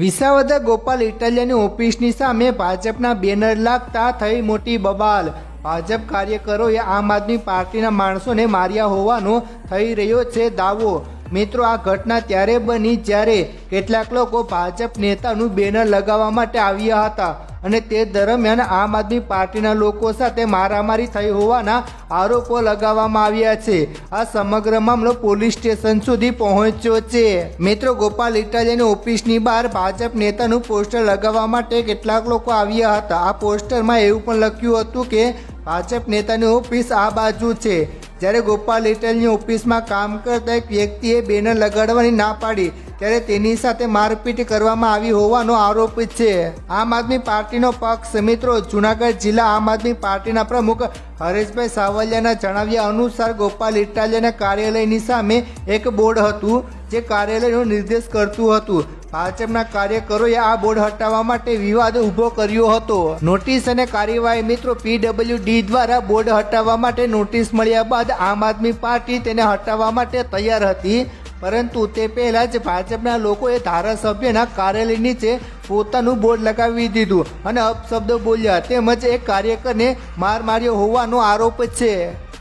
વિસાવદર ગોપાલ ઇટાલિયાની ઓફિસની સામે ભાજપના બેનર લાગતા થઈ મોટી બબાલ. ભાજપ કાર્યકરોએ આમ આદમી પાર્ટીના માણસોને માર્યા હોવાનો થઈ રહ્યો છે દાવો. મિત્રો, આ ઘટના ત્યારે બની જ્યારે કેટલાક લોકો ભાજપ નેતાનું બેનર લગાવવા માટે આવ્યા હતા. અને તે દરમિયાન આમ આદમી પાર્ટીના લોકો સાથે મારામારી થઈ હોવાના આરોપો લગાવવામાં આવ્યા છે. આ સમગ્ર મામલો પોલીસ સ્ટેશન સુધી પહોંચ્યો છે. મિત્રો, ગોપાલ ઇટાલિયાની ઓફિસની બહાર ભાજપ નેતાનું પોસ્ટર લગાવવા માટે કેટલાક લોકો આવ્યા હતા. આ પોસ્ટરમાં એવું પણ લખ્યું હતું કે, ભાજપ નેતાની ઓફિસ આ બાજુ છે. જ્યારે ગોપાલ ઇટાલિયાની ઓફિસમાં કામ કરતા એક વ્યક્તિએ બેનર લગાડવાની ના પાડી ત્યારે તેની સાથે મારપીટ કરવામાં આવી હોવાનો આરોપ છે. આમ આદમી પાર્ટીનો પક્ષ, મિત્રો, જુનાગઢ જિલ્લા આમ આદમી પાર્ટીના પ્રમુખ હરેશભાઈ સાવલિયાના જણાવ્યા અનુસાર ગોપાલ ઇટાલિયાના કાર્યાલયની સામે એક બોર્ડ હતું, જે કાર્યાલયનો નિર્દેશ કરતું હતું. ભાજપના કાર્યકરોએ આ બોર્ડ હટાવવા માટે વિવાદ ઊભો કર્યો હતો. નોટિસ અને કાર્યવાહી મિત્રો પીડબ્લ્યુડી દ્વારા બોર્ડ હટાવવા માટે નોટિસ મળ્યા બાદ આમ આદમી પાર્ટી તેને હટાવવા માટે તૈયાર હતી. પરંતુ તે પહેલા જ ભાજપના લોકોએ ધારાસભ્યના કાર્યાલય નીચે પોતાનું બોર્ડ લગાવી દીધું અને અપશબ્દો બોલ્યા તેમજ એક કાર્યકરને માર માર્યો હોવાનો આરોપ છે.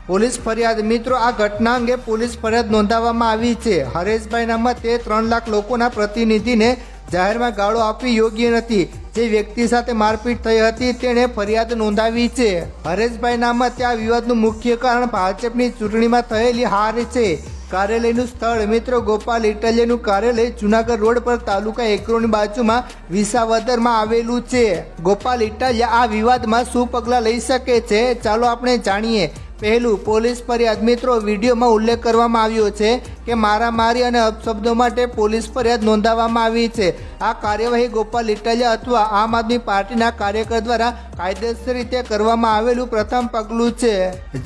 પોલીસ ફરિયાદ, મિત્રો, આ ઘટના અંગે પોલીસ ફરિયાદ નોંધાવવામાં આવી છે. હરેશભાઈના મતે ત્રણ લાખ લોકોના પ્રતિનિધિને જાહેરમાં ગાળો આપવી યોગ્ય નથી. જે વ્યક્તિ સાથે મારપીટ થઈ હતી તેણે ફરિયાદ નોંધાવી છે. હરેશભાઈના મતે આ વિવાદનું મુખ્ય કારણ ભાજપની ચૂંટણીમાં થયેલી હાર છે. કાર્યાલયનું સ્થળ મિત્રો ગોપાલ ઇટાલિયાનું કાર્યાલય જુનાગઢ રોડ પર તાલુકા એકરોની બાજુમાં વિસાવદરમાં આવેલું છે. ગોપાલ ઇટાલિયા આ વિવાદમાં શું પગલાં લઈ શકે છે? ચાલો આપણે જાણીએ. પહેલું, પોલીસ ફરિયાદ. મિત્રો, વિડીયોમાં ઉલ્લેખ કરવામાં આવ્યો છે કે મારામારી અને અપશબ્દો માટે પોલીસ ફરિયાદ નોંધાવવામાં આવી છે. આ કાર્યવાહી ગોપાલ ઇટાલિયા અથવા આમ આદમી પાર્ટીના કાર્યકર દ્વારા કાયદેસર રીતે કરવામાં આવેલું પ્રથમ પગલું છે.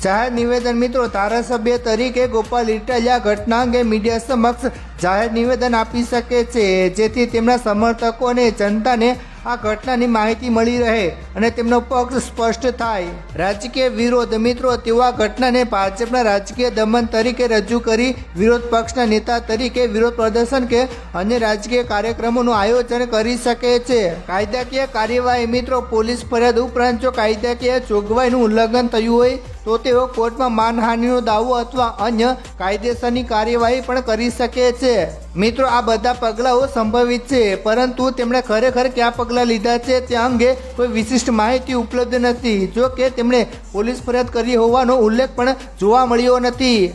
જાહેર નિવેદન મિત્રો, ધારાસભ્ય તરીકે ગોપાલ ઇટાલિયા ઘટના અંગે મીડિયા સમક્ષ જાહેર નિવેદન આપી શકે છે, જેથી તેમના સમર્થકો અને જનતાને આ ઘટનાની માહિતી મળી રહે અને તેમનો પક્ષ સ્પષ્ટ થાય. રાજકીય વિરોધ. મિત્રો, તેઓ આ ઘટનાને ભાજપના રાજકીય દમન તરીકે રજૂ કરી વિરોધ પક્ષના નેતા તરીકે વિરોધ પ્રદર્શન કે અન્ય રાજકીય કાર્યક્રમોનું આયોજન કરી શકે છે. કાયદાકીય કાર્યવાહી. મિત્રો, પોલીસ ફરિયાદ ઉપરાંત જો કાયદાકીય જોગવાઈનું ઉલ્લંઘન થયું હોય તો તેઓ કોર્ટમાં માનહાનિનો દાવો અથવા અન્ય કાયદેસરની કાર્યવાહી પણ કરી શકે છે. મિત્રો, આ બધા પગલાઓ સંભવિત છે, પરંતુ તેમણે ખરેખર કયા પગલાં લીધા છે તે અંગે કોઈ વિશિષ્ટ માહિતી ઉપલબ્ધ નથી. જો કે તેમણે પોલીસ ફરિયાદ કરી હોવાનો ઉલ્લેખ પણ જોવા મળ્યો નથી.